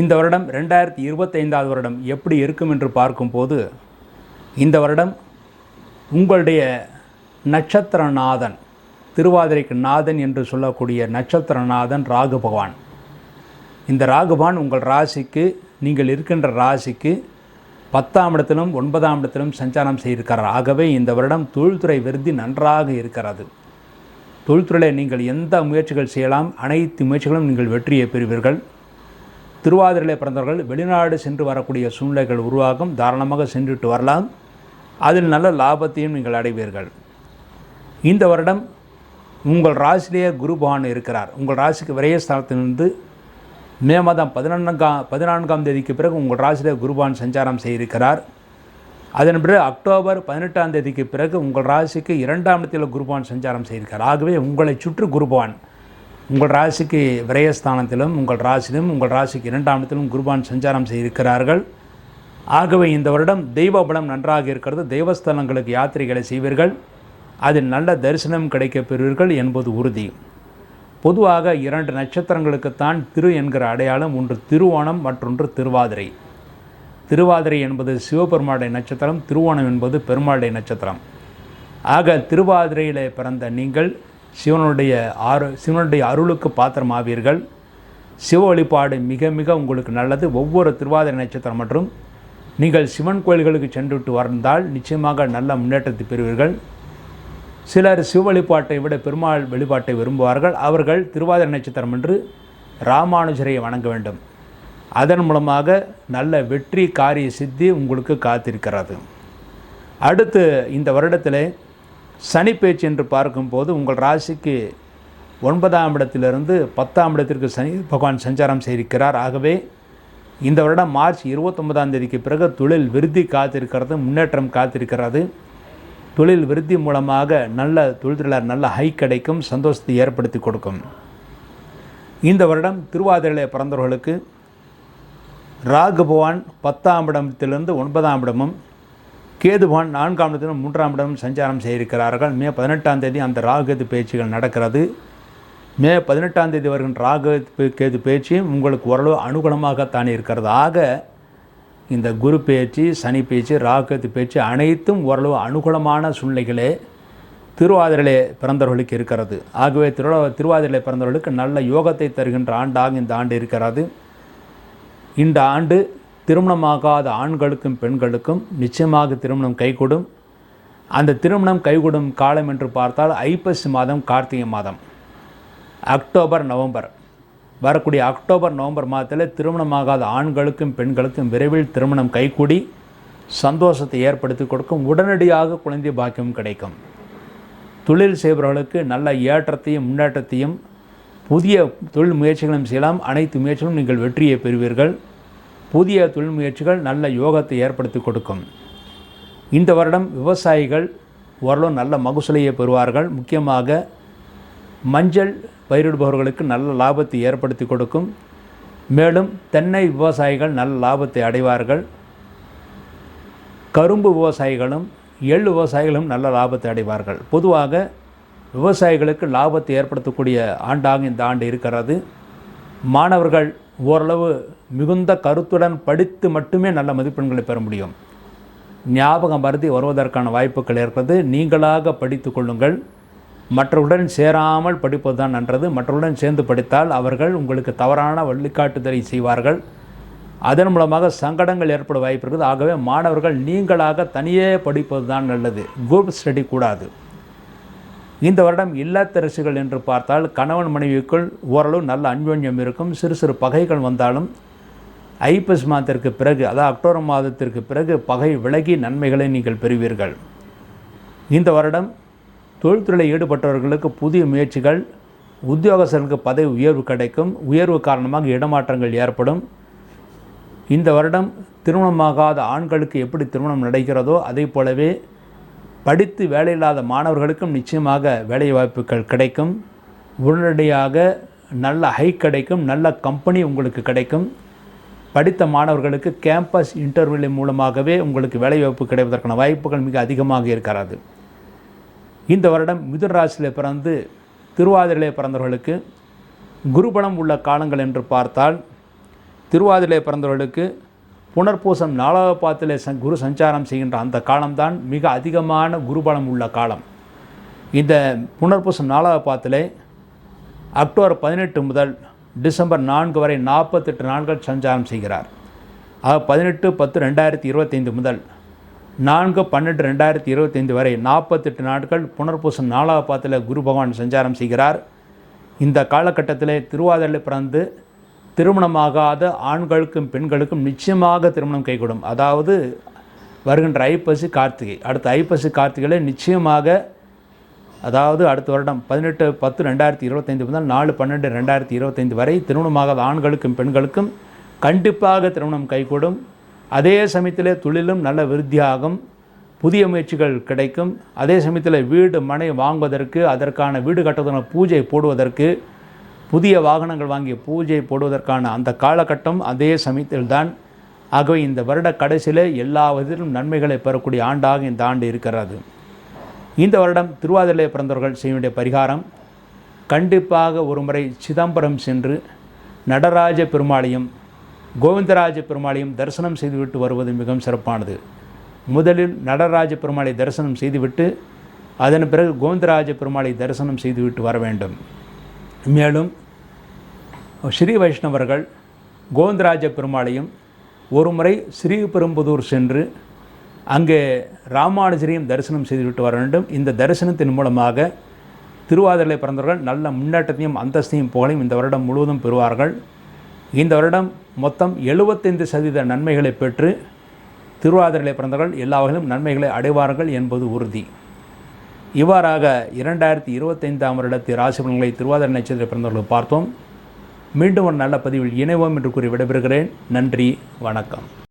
இந்த வருடம் ரெண்டாயிரத்தி இருபத்தைந்தாவது வருடம் எப்படி இருக்கும் என்று பார்க்கும்போது இந்த வருடம் உங்களுடைய நட்சத்திரநாதன் திருவாதிரைக்கு நாதன் என்று சொல்லக்கூடிய நட்சத்திரநாதன் ராகு பகவான். இந்த ராகுபான் உங்கள் ராசிக்கு நீங்கள் இருக்கின்ற ராசிக்கு பத்தாம் இடத்திலும் ஒன்பதாம் இடத்திலும் சஞ்சாரம் செய்திருக்கிறார். ஆகவே இந்த வருடம் தொழில்துறை விருத்தி நன்றாக இருக்கிறது. தொழில்துறையில் நீங்கள் எந்த முயற்சிகள் செய்யலாம் அனைத்து முயற்சிகளும் நீங்கள் வெற்றியை பெறுவீர்கள். திருவாதிரையில் பிறந்தவர்கள் வெளிநாடு சென்று வரக்கூடிய சூழ்நிலைகள் உருவாகும். தாராளமாக சென்றுட்டு வரலாம். அதில் நல்ல லாபத்தையும் நீங்கள் அடைவீர்கள். இந்த வருடம் உங்கள் ராசிலேயே குரு பகவான் இருக்கிறார். உங்கள் ராசிக்கு விரயஸ்தானத்திலிருந்து மே மாதம் பதினொன்றாம் பதினான்காம் தேதிக்கு பிறகு உங்கள் ராசியிலே குருபான் சஞ்சாரம் செய்திருக்கிறார். அதன் பிறகு அக்டோபர் பதினெட்டாம் தேதிக்கு பிறகு உங்கள் ராசிக்கு இரண்டாம் இடத்தில் குருபான் சஞ்சாரம் செய்திருக்கிறார். ஆகவே உங்களை சுற்று குருபான் உங்கள் ராசிக்கு விரயஸ்தானத்திலும் உங்கள் ராசியிலும் உங்கள் ராசிக்கு இரண்டாம் இடத்திலும் குருபான் சஞ்சாரம் செய்திருக்கிறார்கள். ஆகவே இந்த வருடம் தெய்வ பலம் நன்றாக இருக்கிறது. தெய்வஸ்தலங்களுக்கு யாத்திரைகளை செய்வீர்கள். அதில் நல்ல தரிசனம் கிடைக்கப் பெறுவீர்கள் என்பது உறுதி. பொதுவாக இரண்டு நட்சத்திரங்களுக்குத்தான் திரு என்கிற அடையாளம் ஒன்று திருவோணம் மற்றொன்று திருவாதிரை. திருவாதிரை என்பது சிவபெருமாடை நட்சத்திரம் திருவோணம் என்பது பெருமாளுடைய நட்சத்திரம். ஆக திருவாதிரையில் பிறந்த நீங்கள் சிவனுடைய ஆறு சிவனுடைய அருளுக்கு பாத்திரமாவீர்கள். சிவ வழிபாடு மிக மிக உங்களுக்கு நல்லது. ஒவ்வொரு திருவாதிரை நட்சத்திரம் மற்றும் நீங்கள் சிவன் கோயில்களுக்கு சென்றுவிட்டு வந்தால் நிச்சயமாக நல்ல முன்னேற்றத்தை பெறுவீர்கள். சிலர் சிவ வழிபாட்டை விட பெருமாள் வழிபாட்டை விரும்புவார்கள். அவர்கள் திருவாதிரை நட்சத்திரம் என்று ராமானுஜரை வணங்க வேண்டும். அதன் மூலமாக நல்ல வெற்றி காரிய சித்தி உங்களுக்கு காத்திருக்கிறது. அடுத்து இந்த வருடத்தில் சனி பேச்சு என்று பார்க்கும்போது உங்கள் ராசிக்கு ஒன்பதாம் இடத்திலிருந்து பத்தாம் இடத்திற்கு சனி பகவான் சஞ்சாரம் செய்திருக்கிறார். ஆகவே இந்த வருடம் மார்ச் இருபத்தொன்பதாம் தேதிக்கு பிறகு தொழில் விருத்தி காத்திருக்கிறது முன்னேற்றம் காத்திருக்கிறது. தொழில் விருத்தி மூலமாக நல்ல தொழிலாளர் நல்ல ஹை கிடைக்கும் சந்தோஷத்தை ஏற்படுத்தி கொடுக்கும். இந்த வருடம் திருவாதிரையில் பிறந்தவர்களுக்கு ராகு பகவான் பத்தாம் இடத்திலிருந்து ஒன்பதாம் இடமும் கேதுவான் நான்காம் இடத்திலும் மூன்றாம் இடமும் சஞ்சாரம் செய்திருக்கிறார்கள். மே பதினெட்டாம் தேதி அந்த ராகுகேது பேச்சுகள் நடக்கிறது. மே பதினெட்டாம் தேதி வருகின்ற ராகு கேது பேச்சு உங்களுக்கு ஓரளவு அனுகூலமாகத்தான் இருக்கிறது. ஆக இந்த குரு பேச்சு சனி பேச்சு ராகுகேது பேச்சு அனைத்தும் ஓரளவு அனுகூலமான சூழ்நிலைகளே திருவாதிரையிலே பிறந்தவர்களுக்கு இருக்கிறது. ஆகவே திரு திருவாதிரையிலே பிறந்தவர்களுக்கு நல்ல யோகத்தை தருகின்ற ஆண்டாக இந்த ஆண்டு இருக்கிறது. இந்த ஆண்டு திருமணமாகாத ஆண்களுக்கும் பெண்களுக்கும் நிச்சயமாக திருமணம் கைகூடும். அந்த திருமணம் கைகூடும் காலம் என்று பார்த்தால் ஐப்பசி மாதம் கார்த்திகை மாதம். October November. வரக்கூடிய அக்டோபர் நவம்பர் மாதத்தில் திருமணமாகாத ஆண்களுக்கும் பெண்களுக்கும் விரைவில் திருமணம் கைகூடி சந்தோஷத்தை ஏற்படுத்தி கொடுக்கும். உடனடியாக குழந்தை பாக்கியம் கிடைக்கும். தொழில் செய்பவர்களுக்கு நல்ல ஏற்றத்தையும் முன்னேற்றத்தையும் புதிய தொழில் முயற்சிகளும் செய்யலாம். அனைத்து முயற்சிகளும் நீங்கள் வெற்றியை பெறுவீர்கள். புதிய தொழில் முயற்சிகள் நல்ல யோகத்தை ஏற்படுத்தி கொடுக்கும். இந்த வருடம் விவசாயிகள் ஓரளவு நல்ல மகசூலையை பெறுவார்கள். முக்கியமாக மஞ்சள் பயிரிடுபவர்களுக்கு நல்ல லாபத்தை ஏற்படுத்தி கொடுக்கும். மேலும் தென்னை விவசாயிகள் நல்ல லாபத்தை அடைவார்கள். கரும்பு விவசாயிகளும் எள் விவசாயிகளும் நல்ல லாபத்தை அடைவார்கள். பொதுவாக விவசாயிகளுக்கு லாபத்தை ஏற்படுத்தக்கூடிய ஆண்டாக இந்த ஆண்டு இருக்கிறது. மாணவர்கள் ஓரளவு மிகுந்த கருத்துடன் படித்து மட்டுமே நல்ல மதிப்பெண்களை பெற முடியும். ஞாபகம் மருதி வருவதற்கான வாய்ப்புகள் இருக்கிறது நீங்களாக படித்து கொள்ளுங்கள். மற்றவருடன் சேராமல் படிப்பது தான் நன்றது. மற்றவருடன் சேர்ந்து படித்தால் அவர்கள் உங்களுக்கு தவறான வழிகாட்டுதலை செய்வார்கள். அதன் மூலமாக சங்கடங்கள் ஏற்பட வாய்ப்பு இருக்குது. ஆகவே மாணவர்கள் நீங்களாக தனியே படிப்பது தான் நல்லது. குரூப் ஸ்டடி கூடாது. இந்த வருடம் இல்லத்தரசுகள் என்று பார்த்தால் கணவன் மனைவிக்குள் ஓரளவு நல்ல அன்யோன்யம் இருக்கும். சிறு சிறு பகைகள் வந்தாலும் ஐப்பஸ் மாதத்திற்கு பிறகு அதாவது அக்டோபர் மாதத்திற்கு பிறகு பகை விலகி நன்மைகளை நீங்கள் பெறுவீர்கள். இந்த வருடம் தொழில்துறையில் ஈடுபட்டவர்களுக்கு புதிய முயற்சிகள் உத்தியோகஸ்தர்களுக்கு பதவி உயர்வு கிடைக்கும். உயர்வு காரணமாக இடமாற்றங்கள் ஏற்படும். இந்த வருடம் திருமணமாகாத ஆண்களுக்கு எப்படி திருமணம் நடக்கிறதோ அதே போலவே படித்து வேலையில்லாத மாணவர்களுக்கும் நிச்சயமாக வேலை வாய்ப்புகள் கிடைக்கும். உடனடியாக நல்ல ஹைக் கிடைக்கும் நல்ல கம்பெனி உங்களுக்கு கிடைக்கும். படித்த மாணவர்களுக்கு கேம்பஸ் இன்டர்வியூ மூலமாகவே உங்களுக்கு வேலைவாய்ப்பு கிடைப்பதற்கான வாய்ப்புகள் மிக அதிகமாக இருக்கிறது. இந்த வருடம் மிதுன் ராசியில் பிறந்து திருவாதிரையிலே பிறந்தவர்களுக்கு குருபலம் உள்ள காலங்கள் என்று பார்த்தால் திருவாதிரை பிறந்தவர்களுக்கு புனர்பூசம் நாலாவது பாத்திலே குரு சஞ்சாரம் செய்கின்ற அந்த காலம்தான் மிக அதிகமான குருபலம் உள்ள காலம். இந்த புனர்பூசம் நாலாவது பாத்திலே அக்டோபர் பதினெட்டு முதல் டிசம்பர் நான்கு வரை நாற்பத்தெட்டு நாட்கள் சஞ்சாரம் செய்கிறார். ஆக பதினெட்டு பத்து ரெண்டாயிரத்தி இருபத்தைந்து முதல் நான்கு பன்னெண்டு ரெண்டாயிரத்தி இருபத்தைந்து வரை நாற்பத்தெட்டு நாட்கள் புனர்பூசம் நாலாவது பாத்தில் குரு பகவான் சஞ்சாரம் செய்கிறார். இந்த காலகட்டத்தில் திருவாதிரை பிறந்து திருமணமாகாத ஆண்களுக்கும் பெண்களுக்கும் நிச்சயமாக திருமணம் கைகூடும். அதாவது வருகின்ற ஐப்பசி கார்த்திகை. அடுத்த ஐப்பசி கார்த்திகையில் நிச்சயமாக அதாவது அடுத்த வருடம் பதினெட்டு பத்து ரெண்டாயிரத்தி இருபத்தைந்து முதல் நாலு பன்னெண்டு ரெண்டாயிரத்தி இருபத்தைந்து வரை திருமணமாகாத ஆண்களுக்கும் பெண்களுக்கும் கண்டிப்பாக திருமணம் கைகூடும். அதே சமயத்தில் தொழிலும் நல்ல விருத்தியாகும். புதிய முயற்சிகள் கிடைக்கும். அதே சமயத்தில் வீடு மனை வாங்குவதற்கு அதற்கான வீடு கட்டுவதற்கான பூஜை போடுவதற்கு புதிய வாகனங்கள் வாங்கிய பூஜை போடுவதற்கான அந்த காலகட்டம் அதே சமயத்தில்தான் ஆகவே இந்த வருட கடைசியில் எல்லா விதத்திலும் நன்மைகளை பெறக்கூடிய ஆண்டாக இந்த ஆண்டு இருக்கிறது. இந்த வருடம் திருவாதிரை பிறந்தவர்கள் செய்ய வேண்டிய பரிகாரம் கண்டிப்பாக ஒரு முறை சிதம்பரம் சென்று நடராஜ பெருமாளையும் கோவிந்தராஜ பெருமாளையும் தரிசனம் செய்துவிட்டு வருவது மிகவும் சிறப்பானது. முதலில் நடராஜ பெருமாளை தரிசனம் செய்துவிட்டு அதன் பிறகு கோவிந்தராஜ பெருமாளை தரிசனம் செய்துவிட்டு வர வேண்டும். மேலும் ஸ்ரீ வைஷ்ணவர்கள் கோவிந்தராஜ பெருமாளையும் ஒருமுறை ஸ்ரீபெரும்புதூர் சென்று அங்கே ராமானுஜரையும் தரிசனம் செய்துவிட்டு வர வேண்டும். இந்த தரிசனத்தின் மூலமாக திருவாதிரை பிறந்தவர்கள் நல்ல முன்னேற்றத்தையும் அந்தஸ்தையும் புகழையும் இந்த வருடம் முழுவதும் பெறுவார்கள். இந்த வருடம் மொத்தம் எழுபத்தைந்து சதவீத நன்மைகளை பெற்று திருவாதிரை பிறந்தவர்கள் எல்லா வகையிலும் நன்மைகளை அடைவார்கள் என்பது உறுதி. இவ்வாறாக இரண்டாயிரத்தி இருபத்தைந்தாம் வருடத்து ராசி பலன்களை திருவாதிரை நட்சத்திர பிறந்தவர்கள் பார்த்தோம். மீண்டும் ஒரு நல்ல பதிவில் இணைவோம் என்று கூறி விடைபெறுகிறேன். நன்றி வணக்கம்.